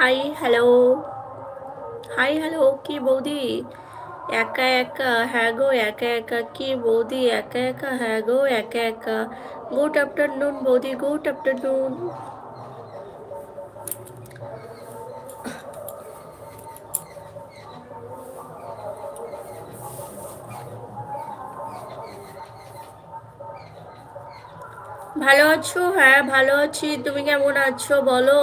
High hello hi hello কি বৌদি? একা একা হ্যাঁ গো, একা একা, কি বৌদি? একা একা হ্যাঁ গো, একা একা। গুড আফটারনুন বৌদি গুড আফটারনুন ভালো আছো? হ্যাঁ ভালো আছি। তুমি কেমন আছো? বলো।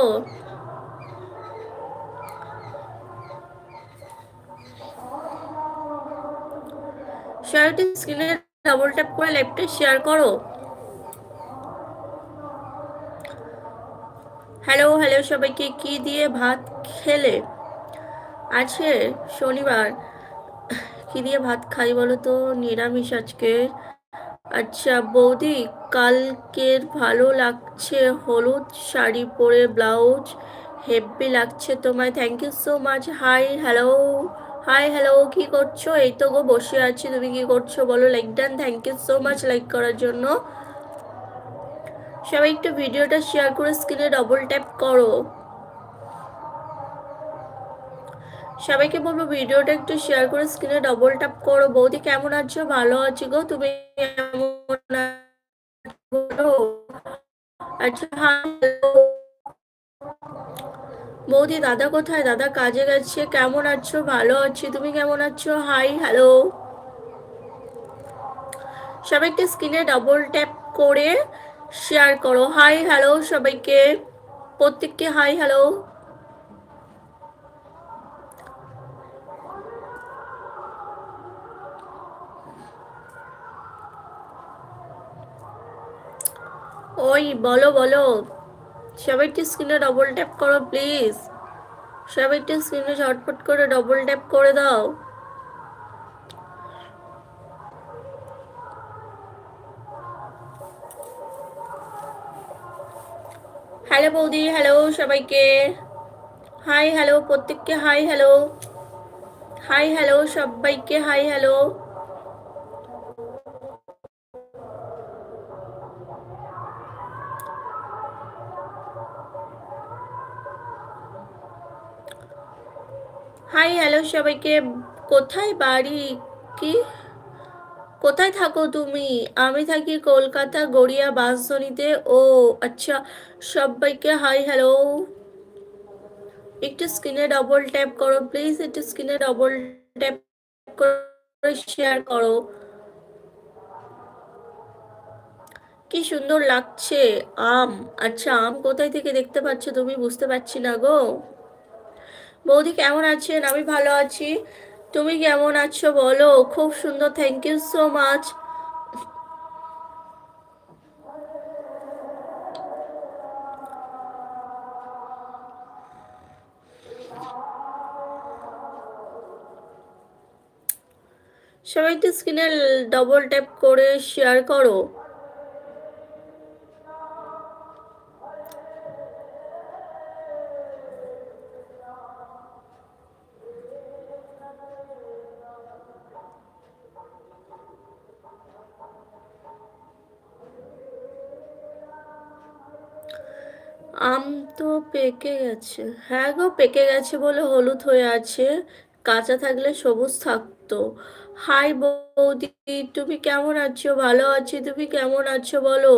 শেয়ারটি স্ক্রিনে ডাবল ট্যাপ করে লাইভটা শেয়ার করো হ্যালো হ্যালো সবাইকে কি দিয়ে ভাত খেলে? আছে শনিবার। কি দিয়ে ভাত খাই বলো তো? নিরামিষ আজকে। আচ্ছা বৌদি, কালকের ভালো লাগছে? হলুদ শাড়ি পরে ব্লাউজ, হেভি লাগছে তোমায়। Thank you so much hi hello hi hello কি করছ? এই তো গো, বসে আছি। তুমি কি করছ? বলো like done thank you so much like করার জন্য। সবাই একটু ভিডিওটা শেয়ার করে স্ক্রিনে ডবল ট্যাপ করো। সবাইকে বলব, ভিডিওটা একটু শেয়ার করে স্ক্রিনে ডবল ট্যাপ করো। বৌদি, কেমন আছো? ভালো আছি গো। তুমি কেমন আচ্ছা বৌদি, দাদা কোথায়? দাদা কাজে গেছে। কেমন আছো? ভালো আছি। তুমি কেমন আছো? হাই হ্যালো সবাইকে স্ক্রিনে ডবল ট্যাপ করে শেয়ার করো। হাই হ্যালো সবাইকে। প্রত্যেককে হাই হ্যালো ওই, বলো বলো। সবাইটি স্ক্রিনে ডবল ট্যাপ করো প্লিজ সবাইটি স্ক্রিনে ঝটপট করে ডবল ট্যাপ করে দাও। হ্যালো বৌদি হ্যালো সবাইকে। হাই হ্যালো প্রত্যেককে হাই হ্যালো হাই হ্যালো সবাইকে হাই হ্যালো হাই হ্যালো সবাইকে। কোথায় বাড়ি কি? কোথায় থাকো তুমি? আমি থাকি কলকাতা গড়িয়া বাসধনীতে ও আচ্ছা সবাইকে হাই হ্যালো একটু স্ক্রিনে ডবল ট্যাপ করো প্লিজ একটু স্ক্রিনে ডবল ট্যাপ করে শেয়ার করো। কি সুন্দর লাগছে, আম। আচ্ছা আম কোথায় থেকে দেখতে পাচ্ছ তুমি? বুঝতে পারছি না গো। বৌদি কেমন আছেন? আমি ভালো আছি। তুমি কেমন আছো বলো? খুব সুন্দর থ্যাংক ইউ সো মাচ সবাই তো স্ক্রিনে ডবল ট্যাপ করে শেয়ার করো। পেকে গেছে। হ্যাঁ গো, পেকে গেছে বলে হলুদ হয়ে আছে। কাঁচা থাকলে সবুজ থাকতো। হাই বৌদি, তুমি কেমন আছো? ভালো আছি, তুমি কেমন আছো বলো?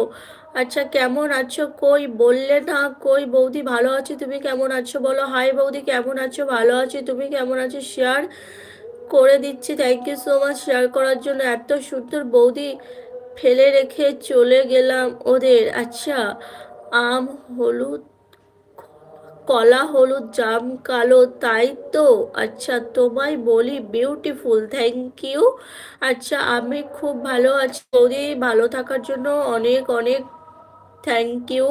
আচ্ছা কেমন আছো? কই? বললে না, কই? বৌদি ভালো আছি, তুমি কেমন আছো বলো? হাই বৌদি, কেমন আছো? ভালো আছি, তুমি কেমন আছো? শেয়ার করে দিচ্ছি thank you so much share করার জন্য। এত সুন্দর বৌদি ফেলে রেখে চলে গেলাম ওদের। আচ্ছা আম, হলুদ কলা, হলুদ, জাম, কালো, তাই তো? আচ্ছা তোমায় বলি বিউটিফুল থ্যাংক ইউ আচ্ছা আমি খুব ভালো আছি বৌদি, ভালো থাকার জন্য অনেক অনেক থ্যাংক ইউ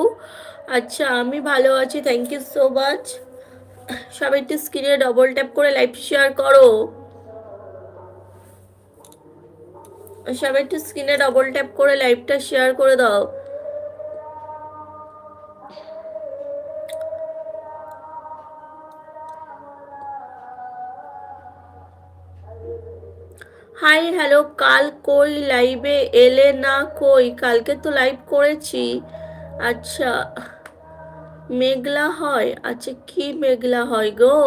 আচ্ছা আমি ভালো আছি থ্যাংক ইউ সো মাচ সবাই একটু স্ক্রিনে ডবল ট্যাপ করে লাইভ শেয়ার করো। সবাই একটু স্ক্রিনে ডবল ট্যাপ করে লাইভটা শেয়ার করে দাও। হাই, হ্যালো, কাল কই? লাইভে এলে না কই? কালকে তো লাইভ করেছি। আচ্ছা মেঘলা হয়? আচ্ছা কি মেঘলা হয় গো?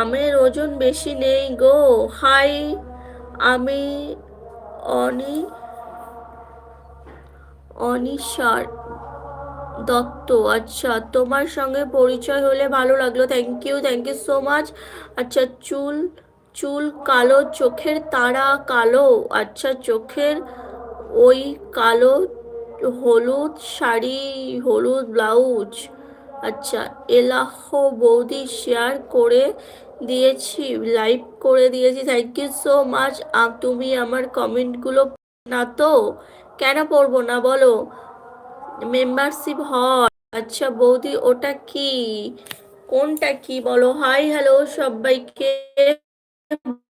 আমের ওজন বেশি নেই গো। হাই, আমি অনি, অনিশার। দত্ত আচ্ছা তোমার সঙ্গে পরিচয় হলে ভালো লাগল। Thank you thank you so much আচ্ছা চুল চুল কালো, চোখের তারা কালো। আচ্ছা চোখের ওই কালো হলুদ শাড়ি, হলুদ ব্লাউজ। আচ্ছা এলাহ বৌদি শেয়ার করে দিয়েছি লাইভ করে দিয়েছি। থ্যাংক ইউ সো মাচ তুমি আমার কমেন্টগুলো না তো? কেন পড়ব না বলো? মেম্বারশিপ হয়। আচ্ছা বৌদি, ওটা কি? কোনটা কি বলো? হাই হ্যালো সবাইকে।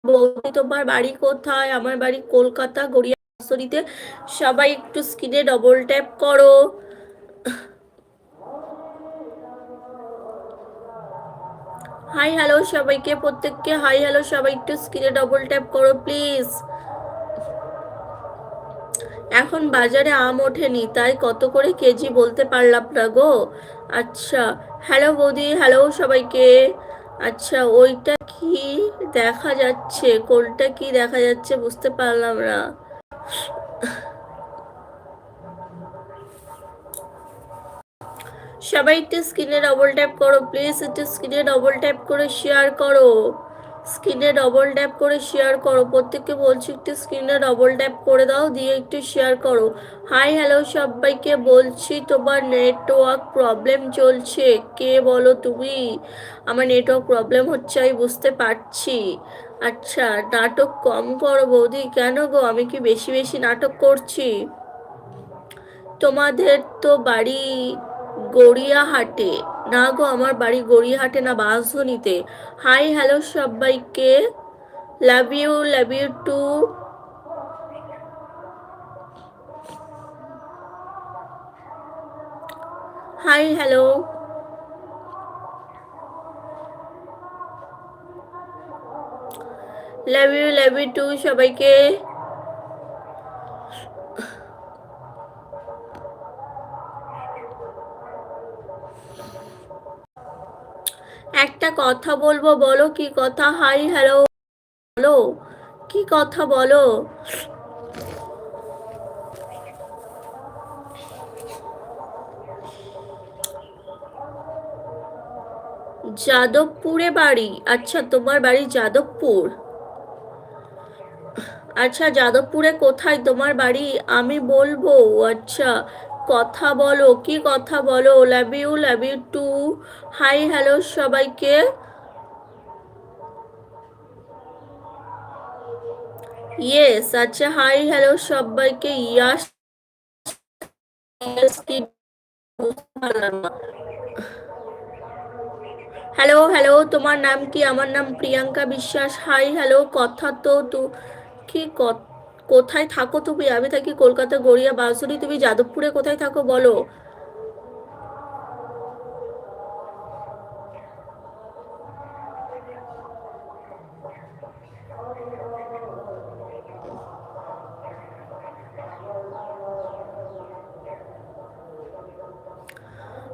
বৌদি, তোমার বাড়ি কোথায়? আমার বাড়ি কলকাতা গড়িয়াশরীতে সবাই একটু স্ক্রিনে ডবল ট্যাপ করো। হাই হ্যালো সবাইকে, প্রত্যেককে হাই হ্যালো সবাই একটু স্ক্রিনে ডবল ট্যাপ করো প্লিজ এখন বাজারে আম ওঠেনি, তাই কত করে কেজি বলতে পারলাম না গো। আচ্ছা হ্যালো বৌদি, হ্যালো সবাইকে। আচ্ছা ওইটা কি দেখা যাচ্ছে? কোনটা কি দেখা যাচ্ছে বুঝতে পারলাম না। সবাই একটু স্ক্রিনে ডবল ট্যাপ করো প্লিজ একটু স্ক্রিনে ডবল ট্যাপ করে শেয়ার করো। স্ক্রিনে ডবল ট্যাপ করে শেয়ার করো। প্রত্যেককে বলছি, একটু স্ক্রিনে ডবল ট্যাপ করে দাও, দিয়ে একটু শেয়ার করো। হাই হ্যালো সবাইকে বলছি, তোমার নেটওয়ার্ক প্রবলেম চলছে। কে বলো তুমি? আমার নেটওয়ার্ক প্রবলেম হচ্ছে, আমি বুঝতে পারছি। আচ্ছা নাটক কম করো বৌদি। কেন গো? আমি কি বেশি বেশি নাটক করছি? তোমাদের তো বাড়ি গড়িয়াহাটে। না গো, আমার বাড়ি গড়িয়াহাটে না বাঁশধনিতে হাই হ্যালো সবাইকে। Love you love you too hi hello love you love you too সবাইকে। একটা কথা বলব বলো, কি কথা? হাই, হ্যালো, বলো, কি কথা বলো? যাদবপুরে বাড়ি। আচ্ছা তোমার বাড়ি যাদবপুর? আচ্ছা যাদবপুরে কোথায়? তোমার বাড়ি আমি বলব আচ্ছা। কথা বলো, কি কথা বলো? Love you love you too hi hello সবাইকে। ইয়েস আচ্ছা হাই হ্যালো সবাইকে। ইয়াস হ্যালো হ্যালো তোমার নাম কি? আমার নাম প্রিয়াঙ্কা বিশ্বাস। হাই হ্যালো কথা তো তো কি কোথায় থাকো তুমি? আমি থাকি কলকাতা গড়িয়া বাঁশুরি তুমি যাদবপুরে কোথায় থাকো বলো?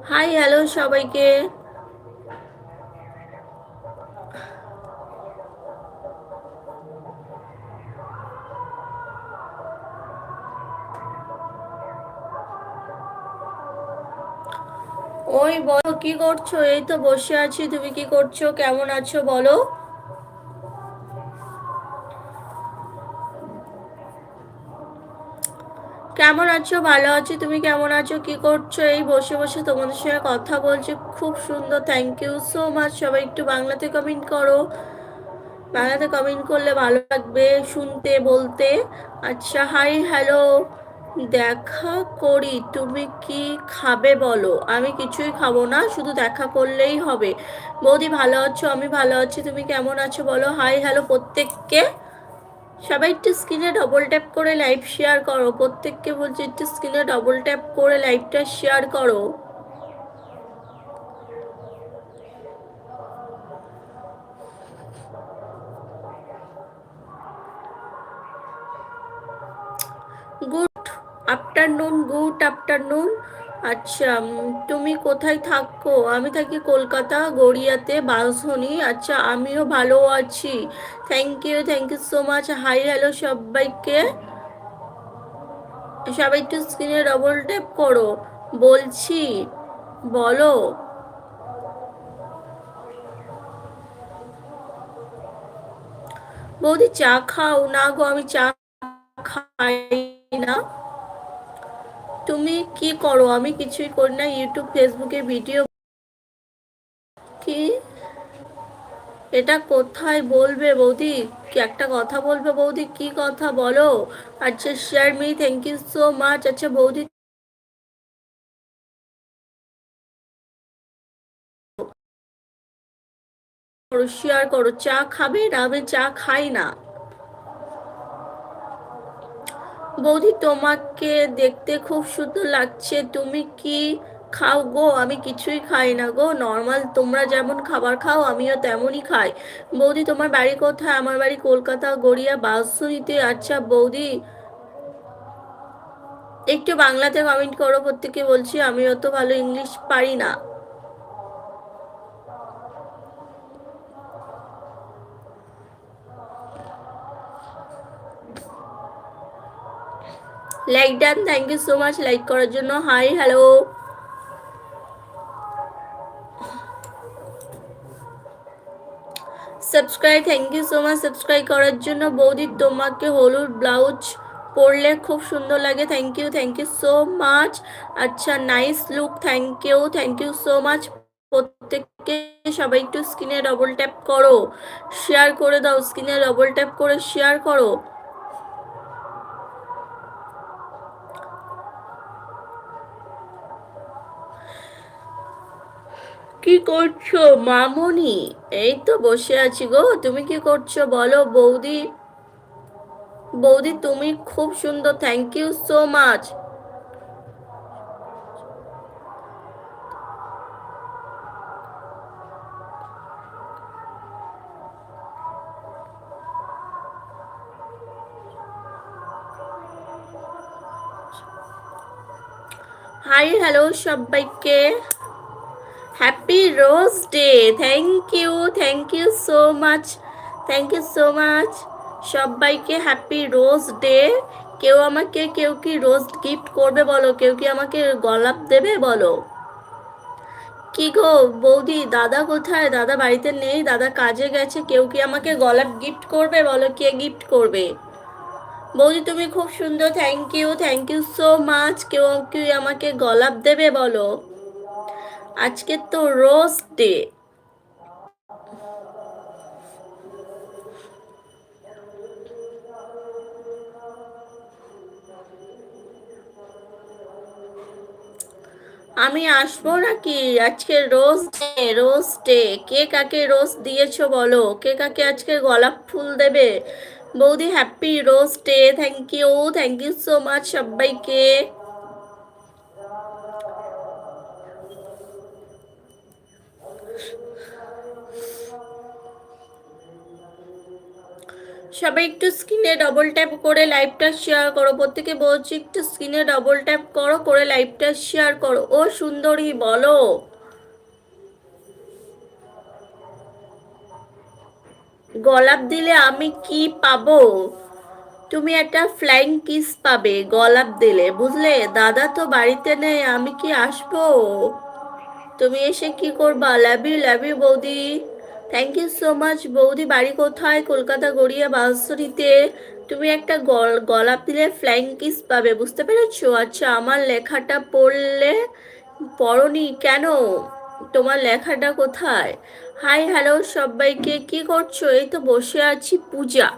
হাই হ্যালো সবাইকে। ওই বলো, কি করছ? এই তো বসে আছি, তুমি কি করছ? কেমন আছো বলো? কেমন আছো? ভালো আছি, তুমি কেমন আছো? কি করছ? এই বসে বসে তোমাদের সঙ্গে কথা বলছি। খুব সুন্দর থ্যাংক ইউ সো মাচ সবাই একটু বাংলাতে কমেন্ট করো। বাংলাতে কমেন্ট করলে ভালো লাগবে শুনতে, বলতে। আচ্ছা হাই হ্যালো দেখা করি, তুমি কি খাবে বলো? আমি কিছুই খাব না, শুধু দেখা করলেই হবে। বৌদি ভালো আছো? আমি ভালো আছি। তুমি কেমন আছো বলো? হাই হ্যালো প্রত্যেককে। সবাই একটু স্ক্রিনে ডবল ট্যাপ করে লাইভ শেয়ার করো। প্রত্যেককে বলছি একটু স্ক্রিনে ডবল ট্যাপ করে লাইভটা শেয়ার করো। আফটারনুন গুড আফটারনুন আচ্ছা তুমি কোথায় থাকো? আমি থাকি কলকাতা, গড়িয়াতে বাসনি আচ্ছা আমিও ভালো আছি। Thank you thank you so much hi hello সবাইকে। সবাই একটু স্ক্রিনে ডবল ট্যাপ করো। বলছি, বলো। বৌদি, চা খাও? না গো, আমি চা খাই না। তুমি কি করো? আমি কিছুই করি না। ইউটিউব ফেসবুকে ভিডিও কি? এটা কোথায় বলবে বৌদি? কি একটা কথা বলবে বৌদি? কি কথা বলো? আচ্ছা share me thank you so much আচ্ছা বৌদি শেয়ার করো। চা খাবে? না, আমি চা খাই না। বৌদি, তোমাকে দেখতে খুব সুন্দর লাগছে। তুমি কি খাও গো? আমি কিছুই খাই না গো। নর্মাল তোমরা যেমন খাবার খাও, আমিও তেমনই খাই। বৌদি, তোমার বাড়ি কোথায়? আমার বাড়ি কলকাতা, গড়িয়া বাসুনিতে আচ্ছা বৌদি, একটু বাংলাতে কমেন্ট করো। প্রত্যেকে বলছি আমি অত ভালো ইংলিশ পারি না। Like done thank you so much like করার জন্য। Hi hello subscribe thank you so much subscribe করার জন্য। বৌদি, তোমাকে হলুদ ব্লাউজ পরলে খুব সুন্দর লাগে। Thank you thank you so much আচ্ছা nice look thank you thank you so much প্রত্যেককে সবাই একটু স্ক্রিনে ডবল ট্যাপ করো। শেয়ার করে দাও। স্ক্রিনে ডবল ট্যাপ করে শেয়ার করো। কি করছ, মামনি? এই তো বসে আছি গো। তুমি কি করছ বলো, বৌদি? বৌদি, তুমি খুব সুন্দর। Thank you so much hi hello সবাইকে। Happy rose day thank you thank you so much thank you so much সবাইকে হ্যাপি রোজ ডে কেউ আমাকে, কেউ কি রোজ গিফট করবে বলো? কেউ কি আমাকে গোলাপ দেবে বলো? কি গো বৌদি, দাদা কোথায়? দাদা বাড়িতে নেই, দাদা কাজে গেছে, কেউ কি আমাকে গোলাপ গিফট করবে বলো? কে গিফট করবে? বৌদি, তুমি খুব সুন্দর thank you thank you so much কেউ কি আমাকে গোলাপ দেবে বলো? আজকে তো রোজ ডে। আমি আসব নাকি? আজকে রোজ ডে রোজ ডে। কে কাকে রোজ দিয়েছ বলো? কে কাকে আজকে গোলাপ ফুল দেবে? বৌদি happy rose day. Thank you thank you so much সবাইকে। সবাই একটু স্ক্রিনে ডবল ট্যাপ করে লাইভটা শেয়ার করো। প্রত্যেকে বলছি, একটু স্ক্রিনে ডবল ট্যাপ করো, করে লাইভটা শেয়ার করো। ও সুন্দরী, বলো। গোলাপ দিলে আমি কি পাবো? তুমি একটা ফ্লাইং কিস পাবে, গোলাপ দিলে। বুঝলে? দাদা তো বাড়িতে নেই, আমি কি আসব? তুমি এসে কি করবা? লাভ লাভ বৌদি। থ্যাংক ইউ সো মাচ বৌদি। বাড়ি কোথায়? কলকাতা গড়িয়া বাঁশরিতে। তুমি একটা গল- গোলাপ দিলে ফ্লাইং কিস পাবে, বুঝতে পেরেছ? আচ্ছা আমার লেখাটা পড়লে পড়নি কেন? তোমার লেখাটা কোথায়? হাই হ্যালো সবাইকে। কি করছ? এই তো বসে আছি পূজা।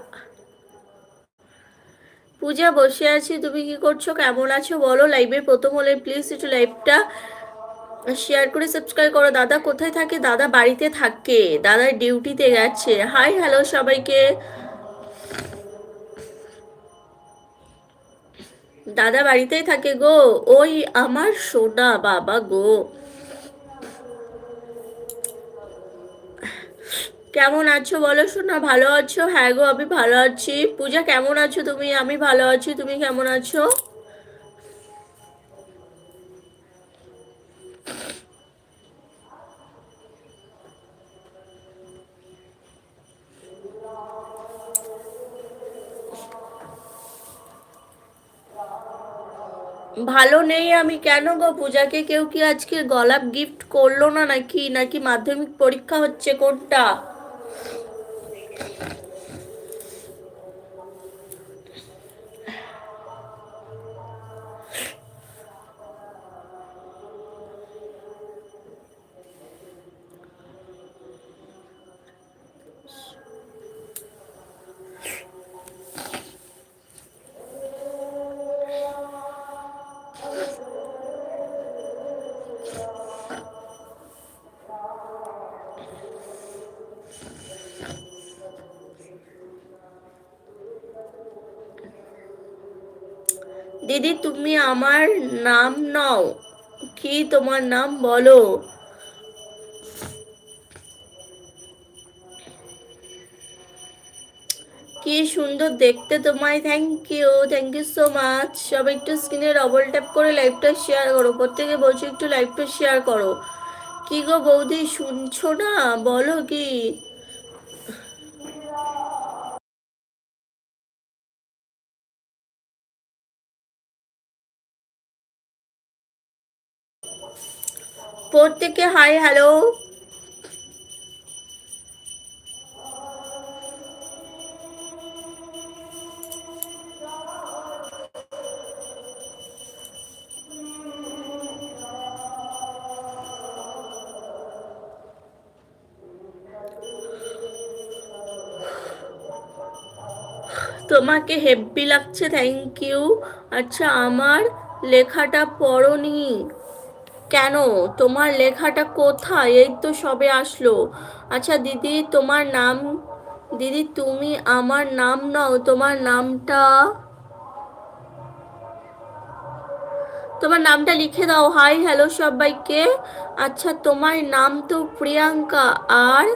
পূজা বসে আছি। তুমি কি করছ? কেমন আছো? বলো। লাইভে প্রথম হলে প্লিজ একটু লাইভটা শেয়ার করে সাবস্ক্রাইব করো। দাদা কোথায় থাকে? দাদা বাড়িতে থাকে। দাদা ডিউটিতে গেছে। হাই হ্যালো সবাইকে। দাদা বাড়িতেই থাকে গো। ওই আমার সোনা বাবা গো। কেমন আছো বলো সোনা? ভালো আছো? হ্যাঁ গো, আমি ভালো আছি। পূজা, কেমন আছো তুমি? আমি ভালো আছি। তুমি কেমন আছো? ভালো নেই আমি কেন গো? পূজাকে কেউ কি আজকে গলাপ গিফট করল না নাকি? নাকি মাধ্যমিক পরীক্ষা হচ্ছে কোনটা? দিদি, তুমি আমার নাম নাও। কি তোমার নাম বলো? কি সুন্দর দেখতে তোমায় thank you thank you so much সব একটু স্ক্রিনে ডবল ট্যাপ করে লাইভটা শেয়ার করো। প্রত্যেকে বলছি একটু লাইভটা শেয়ার করো। কি গো বৌদি, শুনছো না? বলো কি? প্রত্যেকে হাই হ্যালো তোমাকে হেব্বি লাগছে থ্যাংক ইউ আচ্ছা আমার লেখাটা পড়নি। কেন? তোমার লেখাটা কোথায়? এই তো সবে আসলো। আচ্ছা দিদি, তোমার নাম? দিদি, তুমি আমার নাম নাও। তোমার নামটা? তোমার নামটা লিখে দাও। হাই, হ্যালো সবাইকে। আচ্ছা তোমার নাম তো প্রিয়াঙ্কা আর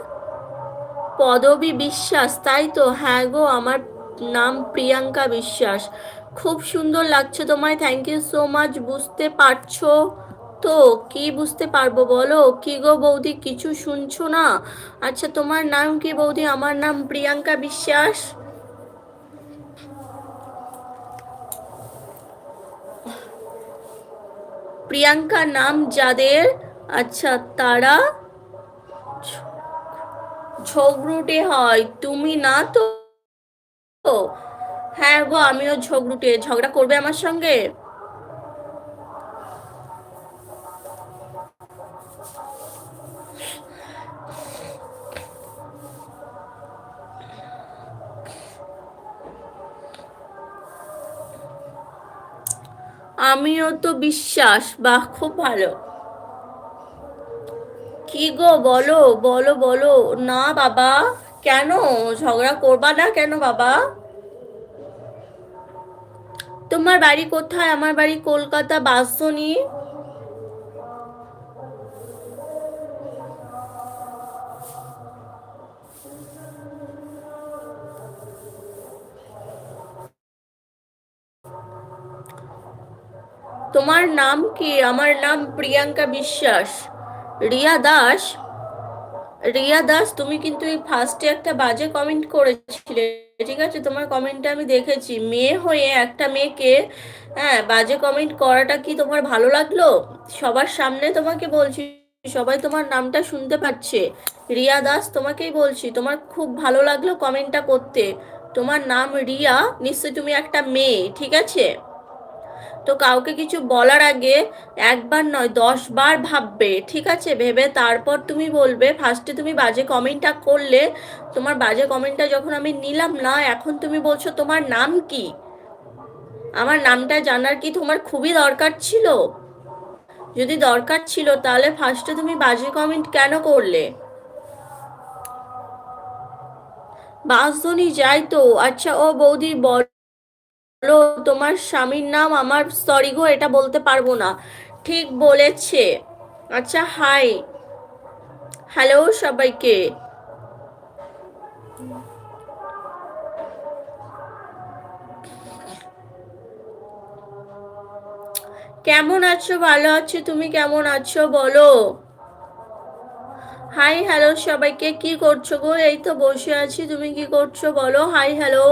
পদবী বিশ্বাস, তাই তো? হ্যাঁ গো, আমার নাম প্রিয়াঙ্কা বিশ্বাস। খুব সুন্দর লাগছে তোমায়। থ্যাংক ইউ সো মাচ বুঝতে পারছ? তো কি বুঝতে পারব বলো? কি গো বৌদি, কিছু শুনছো না? আচ্ছা তোমার নাম কি বৌদি? আমার নাম প্রিয়াঙ্কা বিশ্বাস। প্রিয়াঙ্কা নাম যাদের? আচ্ছা তারা? ঝগড়ুটে হয়। তুমি না তো? হ্যাঁ গো, আমিও ঝগড়ুটে। ঝগড়া করবে আমার সঙ্গে? আমিও তো বিশ্বাস, বাহ, খুব ভালো। কি গো, বলো বলো বলো, না বাবা, কেন? ঝগড়া করবা না কেন বাবা? তোমার বাড়ি কোথায়? আমার বাড়ি কলকাতা, বাসনি। তোমার নাম কি? আমার নাম প্রিয়াঙ্কা বিশ্বাস। রিয়া দাস? রিয়া দাস, তুমি কিন্তু এই ফার্স্টে একটা বাজে কমেন্ট করেছিলে। ঠিক আছে, তোমার কমেন্টটা আমি দেখেছি। মেয়ে হয়ে একটা মেয়েকে হ্যাঁ বাজে কমেন্ট করাটা কি তোমার ভালো লাগল? সবার সামনে তোমাকে বলছি, সবাই তোমার নামটা শুনতে পাচ্ছে। রিয়া দাস, তোমাকেই বলছি, তোমার খুব ভালো লাগল কমেন্টটা করতে। তোমার নাম রিয়া, নিশ্চয়ই তুমি একটা মেয়ে, ঠিক আছে? তো কাউকে কিছু বলার আগে একবার নয় দশ বার ভাববে, ঠিক আছে? ভেবে তারপর তুমি বলবে ফার্স্টে তুমি বাজে কমেন্টটা করলে, তোমার বাজে কমেন্টটা যখন আমি নিলাম না, এখন তুমি বলছো তোমার নাম কি? আমার নামটা জানার কি তোমার খুবই দরকার ছিল? যদি দরকার ছিল, তাহলে ফার্স্টে তুমি বাজে কমেন্ট কেন করলে? বাসধনী যাই তো। আচ্ছা ও বৌদি, বল। বলো, তোমার স্বামীর নাম আমার সরি গো, এটা বলতে পারব না। ঠিক বলেছে। আচ্ছা হাই হ্যালো সবাইকে। কেমন আছো? ভালো আছো, তুমি কেমন আছো? বলো। হাই হ্যালো সবাইকে। কি করছ গো? এই তো বসে আছি, তুমি কি করছ? বলো হাই হ্যালো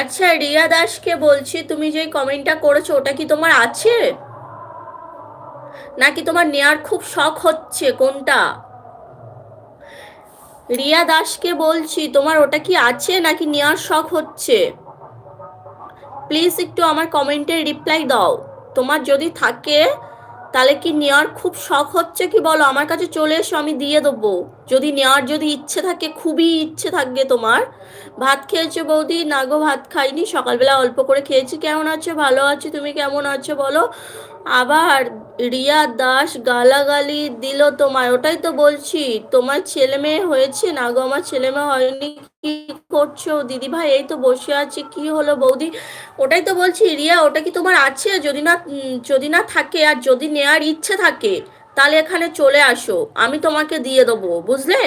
আচ্ছা রিয়া দাসকে বলছি, তুমি যে কমেন্টটা করেছ, ওটা কি তোমার আছে? নাকি তোমার নেয়ার খুব শখ হচ্ছে, কোনটা? রিয়া দাসকে বলছি, তোমার ওটা কি আছে, নাকি নেওয়ার শখ হচ্ছে? প্লিজ একটু আমার কমেন্টে রিপ্লাই দাও। তোমার যদি থাকে, তাহলে কি নেওয়ার খুব শখ হচ্ছে কি বলো? আমার কাছে চলে এসো, আমি দিয়ে দেবো। যদি নেওয়ার যদি ইচ্ছে থাকে, খুবই ইচ্ছে থাকবে তোমার। ভাত খেয়েছো বৌদি? না গো, ভাত খাইনি। সকালবেলা অল্প করে খেয়েছি। কেমন আছো? ভালো আছো। তুমি কেমন আছো বলো? আবার রিয়া দাস গালাগালি দিল তোমায়। ওটাই তো বলছি, তোমার ছেলে মেয়ে হয়েছে? না গো, আমার ছেলে মেয়ে হয়নি। কি করছ? দিদি ভাই এই তো বসে আছি। কি হলো বৌদি? ওটাই তো বলছি, রিয়া, ওটা কি তোমার আছে? যদি না যদি না থাকে, আর যদি নেয়ার ইচ্ছে থাকে তাহলে এখানে চলে আসো, আমি তোমাকে দিয়ে দেবো, বুঝলে?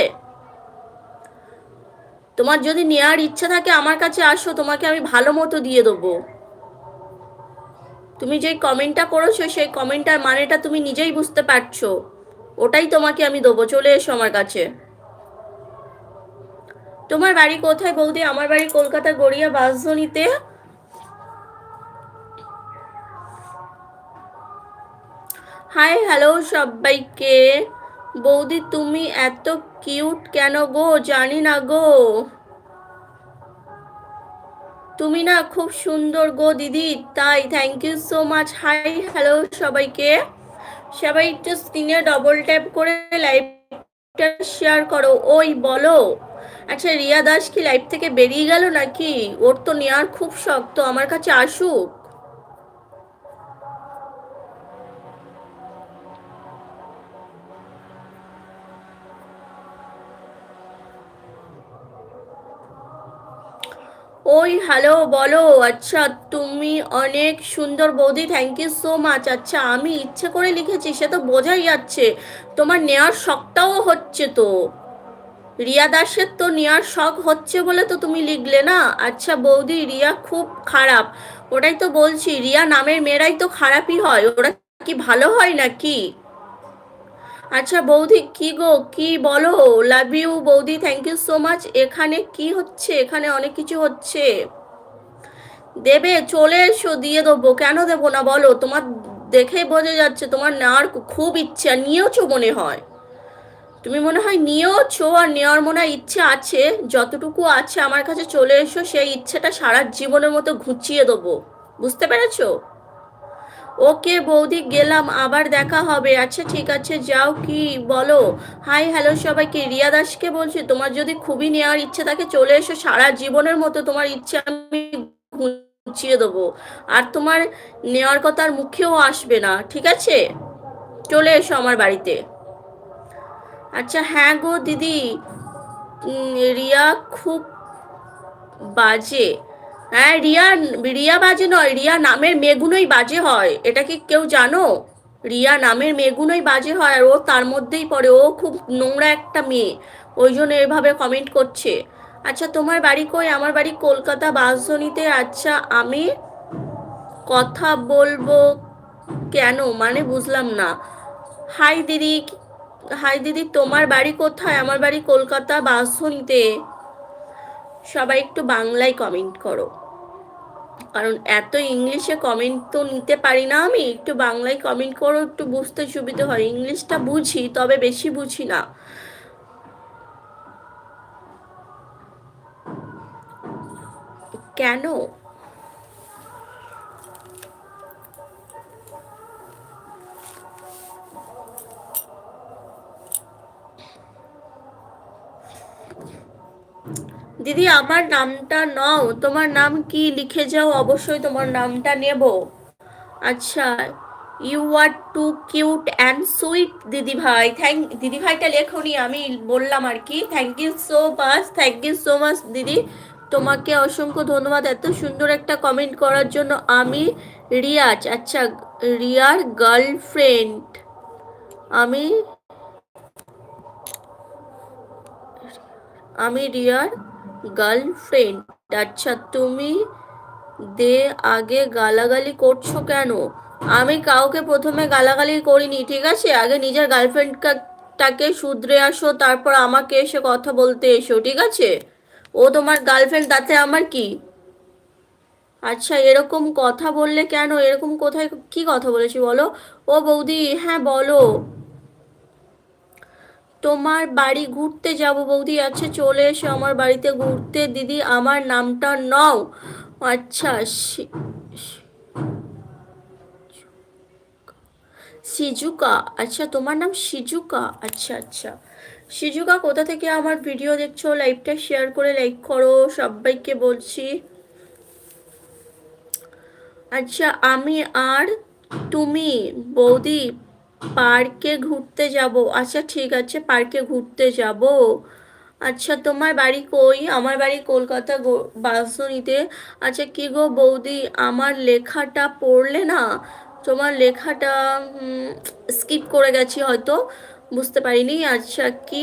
তোমার যদি নেয়ার ইচ্ছা থাকে আমার কাছে আসো, তোমাকে আমি ভালো মতো দিয়ে দেবো। তুমি যেই কমেন্টটা করেছ, সেই কমেন্টটার মানেটা তুমি নিজেই বুঝতে পারছ। ওটাই তোমাকে আমি দেবো, চলে এসো আমার কাছে। তোমার বাড়ি কোথায় বৌদি? আমার বাড়ি কলকাতা গড়িয়া বাসধনীতে হাই, হ্যালো সবাইকে। বৌদি, তুমি এত কিউট কেন গো? জানি না গো। তুমি না খুব সুন্দর গো দিদি, তাই thank you so much hi, hello সবাইকে। সবাই একটু স্ক্রিনে ডবল ট্যাপ করে লাইভটা শেয়ার করো। ওই বলো। আচ্ছা রিয়া দাস কি লাইভ থেকে বেরিয়ে গেল নাকি? ওর তো নেওয়ার খুব শক্ত আমার কাছে আসুক। ওই, হ্যালো, বলো। আচ্ছা তুমি অনেক সুন্দর বৌদি থ্যাংক ইউ সো মাচ আচ্ছা আমি ইচ্ছে করে লিখেছি, সে তো বোঝাই যাচ্ছে। তোমার নেওয়ার শখটাও হচ্ছে তো। রিয়া দাসের তো নেওয়ার শখ হচ্ছে বলে তো তুমি লিখলে না? আচ্ছা বৌদি, রিয়া খুব খারাপ। ওটাই তো বলছি, রিয়া নামের মেয়েরাই তো খারাপই হয়। ওরা কি ভালো হয় নাকি? আচ্ছা বৌদি, কি গো, কি বলো? লাভ ইউ বৌদি থ্যাংক ইউ সো মাচ এখানে কি হচ্ছে? এখানে অনেক কিছু হচ্ছে। দেবে, চলে এসো, দিয়ে দেবো। কেন দেবো না বলো? তোমার দেখে বোঝা যাচ্ছে, তোমার নেওয়ার খুব ইচ্ছা। নিয়েওছো মনে হয়? তুমি মনে হয় নিয়েওছো, আর নেওয়ার মনে হয় ইচ্ছে আছে। যতটুকু আছে আমার কাছে চলে এসো, সেই ইচ্ছেটা সারা জীবনের মতো ঘুচিয়ে দেবো। বুঝতে পেরেছ? ওকে বৌদি, গেলাম, আবার দেখা হবে। আচ্ছা ঠিক আছে, যাও কি বলো। হাই, হ্যালো সবাইকে। রিয়া দাসকে বলছি, তোমার যদি খুবই নেওয়ার ইচ্ছে থাকে, চলে এসো। সারা জীবনের মতো তোমার ইচ্ছে আমি ঘুচিয়ে দেবো। আর তোমার নেওয়ার কথা আর মুখেও আসবে না, ঠিক আছে? চলে এসো আমার বাড়িতে। আচ্ছা হ্যাঁ গো দিদি। রিয়া খুব বাজে। হ্যাঁ রিয়া রিয়া বাজে নয়, রিয়া নামের মেগুনোই বাজে হয়। এটা কি কেউ জানো? রিয়া নামের মেগুনোই বাজে হয় আর ও তার মধ্যেই পড়ে। ও খুব নোংরা একটা মেয়ে। ওই জন্য এভাবে কমেন্ট করছে। আচ্ছা তোমার বাড়ি কই? আমার বাড়ি কলকাতা বাসধনীতে আচ্ছা আমি কথা বলব কেন? মানে বুঝলাম না। হাই দিদি হাই দিদি, তোমার বাড়ি কোথায়? আমার বাড়ি কলকাতা বাসধনীতে সবাই একটু বাংলায় কমেন্ট করো। কারণ এত ইংলিশে কমেন্ট তো নিতে পারি না আমি, একটু বাংলায় কমেন্ট করো, একটু বুঝতে সুবিধে হয়। ইংলিশটা বুঝি, তবে বেশি বুঝি না। কেন? দিদি, আমার নামটা নাও। তোমার নাম কি? লিখে যাও, অবশ্যই তোমার নামটা নেব। আচ্ছা you are too cute and sweet দিদি ভাই। থ্যাংক দিদি ভাইটা লেখনি, আমি বললাম আর কি। Thank you so much thank you so much দিদি। তোমাকে অসংখ্য ধন্যবাদ। এত সুন্দর একটা কমেন্ট করার জন্য আমি রিয়াজ আচ্ছা রিয়ার গার্লফ্রেন্ড আমি আমি রিয়ার গার্লফ্রেন্ড আচ্ছা তুমি দে আগে গালাগালি করছ কেন? আমি কাউকে প্রথমে গালাগালি করিনি, ঠিক আছে? আগে নিজের গার্লফ্রেন্ডটাকে শুধরে আসো, তারপর আমাকে এসে কথা বলতে এসো, ঠিক আছে? ও তোমার গার্লফ্রেন্ড তাতে আমার কি? আচ্ছা এরকম কথা বললে কেন? এরকম কোথায়, কি কথা বলেছি বলো? ও বৌদি হ্যাঁ বলো। তোমার বাড়ি ঘুরতে যাব বৌদি। আচ্ছা চলে এসো আমার বাড়িতে ঘুরতে। দিদি, আমার নামটা নাও। আচ্ছা সিজুকা। আচ্ছা তোমার নাম সিজুকা? আচ্ছা আচ্ছা। সিজুকা, কোথা থেকে আমার ভিডিও দেখছ? লাইভটা শেয়ার করে লাইক করো, সবাইকে বলছি। আচ্ছা আমি আর তুমি, বৌদি পার্কে ঘুরতে যাব। আচ্ছা ঠিক আছে, পার্কে ঘুরতে যাব। আচ্ছা তোমার বাড়ি কই? আমার বাড়ি কলকাতা বাসনিতে আচ্ছা কি গো বৌদি, আমার লেখাটা পড়লে না, তোমার লেখাটা স্কিপ করে গেছি হয়তো, বুঝতে পারিনি। আচ্ছা কি